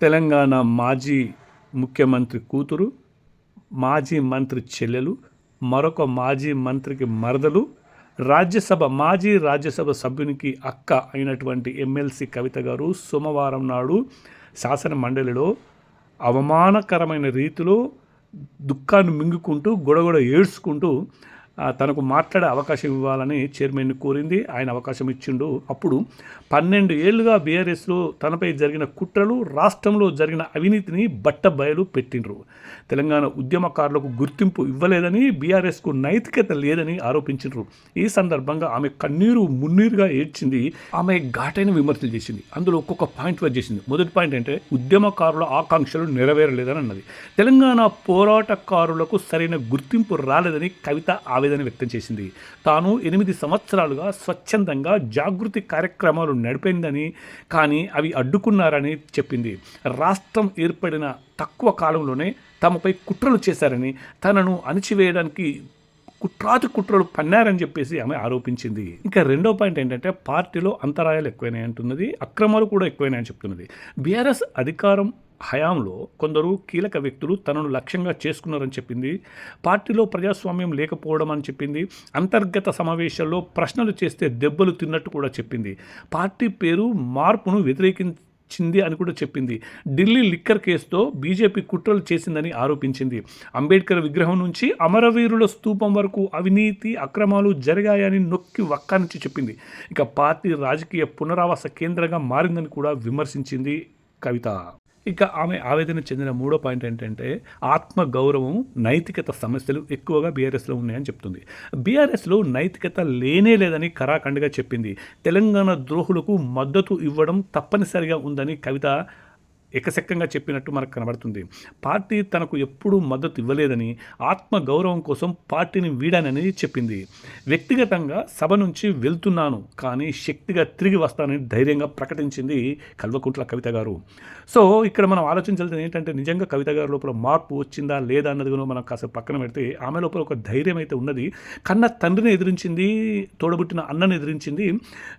తెలంగాణ మాజీ ముఖ్యమంత్రి కూతురు మాజీ మంత్రి చెల్లెలు మరొక మాజీ మంత్రికి మరదలు రాజ్యసభ మాజీ రాజ్యసభ సభ్యునికి అక్క అయినటువంటి ఎమ్మెల్సీ కవిత గారు సోమవారం నాడు శాసన మండలిలో అవమానకరమైన రీతిలో దుఃఖాన్ని మింగుకుంటూ గొడగొడ ఏడ్చుకుంటూ తనకు మాట్లాడే అవకాశం ఇవ్వాలని చైర్మన్ కోరింది. ఆయన అవకాశం ఇచ్చిండు. అప్పుడు పన్నెండు ఏళ్ళుగా బీఆర్ఎస్లో తనపై జరిగిన కుట్రలు రాష్ట్రంలో జరిగిన అవినీతిని బట్టబయలు పెట్టిండ్రు. తెలంగాణ ఉద్యమకారులకు గుర్తింపు ఇవ్వలేదని బీఆర్ఎస్కు నైతికత లేదని ఆరోపించిండ్రు. ఈ సందర్భంగా ఆమె కన్నీరు మున్నీరుగా ఏడ్చింది. ఆమె ఘాటైన విమర్శలు చేసింది. అందులో ఒక్కొక్క పాయింట్ వర్క్ చేసింది. మొదటి పాయింట్ అంటే ఉద్యమకారుల ఆకాంక్షలు నెరవేరలేదని అన్నది. తెలంగాణ పోరాటకారులకు సరైన గుర్తింపు రాలేదని కవిత ఆవేదన వ్యక్తం చేసింది. తాను ఎనిమిది సంవత్సరాలుగా స్వచ్ఛందంగా జాగృతి కార్యక్రమాలు నడిపిందని కానీ అవి అడ్డుకున్నారని చెప్పింది. రాష్ట్రం ఏర్పడిన తక్కువ కాలంలోనే తమపై కుట్రలు చేశారని తనను అణిచివేయడానికి కుట్రాతి కుట్రలు పన్నారని చెప్పేసి ఆమె ఆరోపించింది. ఇంకా రెండో పాయింట్ ఏంటంటే పార్టీలో అంతరాయాలు ఎక్కువైనాయి అంటున్నది అక్రమాలు కూడా ఎక్కువైనాయని చెప్తున్నది. బీఆర్ఎస్ అధికారం హయాంలో కొందరు కీలక వ్యక్తులు తనను లక్ష్యంగా చేసుకున్నారని చెప్పింది పార్టీలో ప్రజాస్వామ్యం లేకపోవడం అని చెప్పింది అంతర్గత సమావేశాల్లో ప్రశ్నలు చేస్తే దెబ్బలు తిన్నట్టు కూడా చెప్పింది. పార్టీ పేరు మార్పును వ్యతిరేకించి చింది అని కూడా చెప్పింది. ఢిల్లీ లిక్కర్ కేసుతో బీజేపీ కుట్రలు చేసిందని ఆరోపించింది. అంబేద్కర్ విగ్రహం నుంచి అమరవీరుల స్తూపం వరకు అవినీతి అక్రమాలు జరిగాయని నొక్కి వక్కానించి చెప్పింది. ఇక పార్టీ రాజకీయ పునరావాస కేంద్రంగా మారిందని కూడా విమర్శించింది కవిత. ఇక ఆమె ఆవేదన చెందిన మూడో పాయింట్ ఏంటంటే ఆత్మ గౌరవం నైతికత సమస్యలు ఎక్కువగా బీఆర్ఎస్లో ఉన్నాయని చెప్తుంది. బీఆర్ఎస్లో నైతికత లేనే లేదని కరాఖండగా చెప్పింది. తెలంగాణ ద్రోహులకు మద్దతు ఇవ్వడం తప్పనిసరిగా ఉందని కవిత ఎకసెక్కంగా చెప్పినట్టు మనకు కనబడుతుంది. పార్టీ తనకు ఎప్పుడూ మద్దతు ఇవ్వలేదని ఆత్మ గౌరవం కోసం పార్టీని వీడానని చెప్పింది. వ్యక్తిగతంగా సభ నుంచి వెళ్తున్నాను కానీ శక్తిగా తిరిగి వస్తానని ధైర్యంగా ప్రకటించింది కల్వకుంట్ల కవిత గారు. సో ఇక్కడ మనం ఆలోచించాల్సింది ఏంటంటే నిజంగా కవిత గారి లోపల మార్పు వచ్చిందా లేదా అన్నది కూడా మనం కాసేపు పక్కన పెడితే ఆమె లోపల ఒక ధైర్యం అయితే ఉన్నది. కన్న తండ్రిని ఎదిరించింది తోడబుట్టిన అన్నని ఎదిరించింది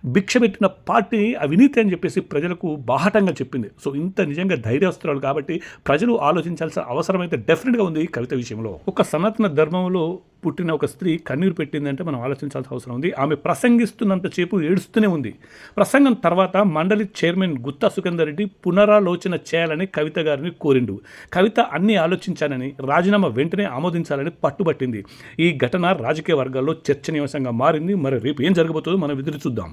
భిక్ష పెట్టిన పార్టీ అవినీతి అని చెప్పేసి ప్రజలకు బాహటంగా చెప్పింది. సో ఇంత నిజంగా ధైర్యస్తురాలు కాబట్టి ప్రజలు ఆలోచించాల్సిన అవసరం అయితే డెఫినెట్గా ఉంది ఈ కవిత విషయంలో. ఒక సనాతన ధర్మంలో పుట్టిన ఒక స్త్రీ కన్నీరు పెట్టిందంటే మనం ఆలోచించాల్సిన అవసరం ఉంది. ఆమె ప్రసంగిస్తున్నంతసేపు ఏడుస్తూనే ఉంది. ప్రసంగం తర్వాత మండలి చైర్మన్ గుత్తా సుఖేందర్ రెడ్డి పునరాలోచన చేయాలని కవిత గారిని కోరిండు. కవిత అన్ని ఆలోచించానని రాజీనామా వెంటనే ఆమోదించాలని పట్టుబట్టింది. ఈ ఘటన రాజకీయ వర్గాల్లో చర్చనీయాంశంగా మారింది. మరి రేపు ఏం జరగబోతుందో మనం ఎదురు చూద్దాం.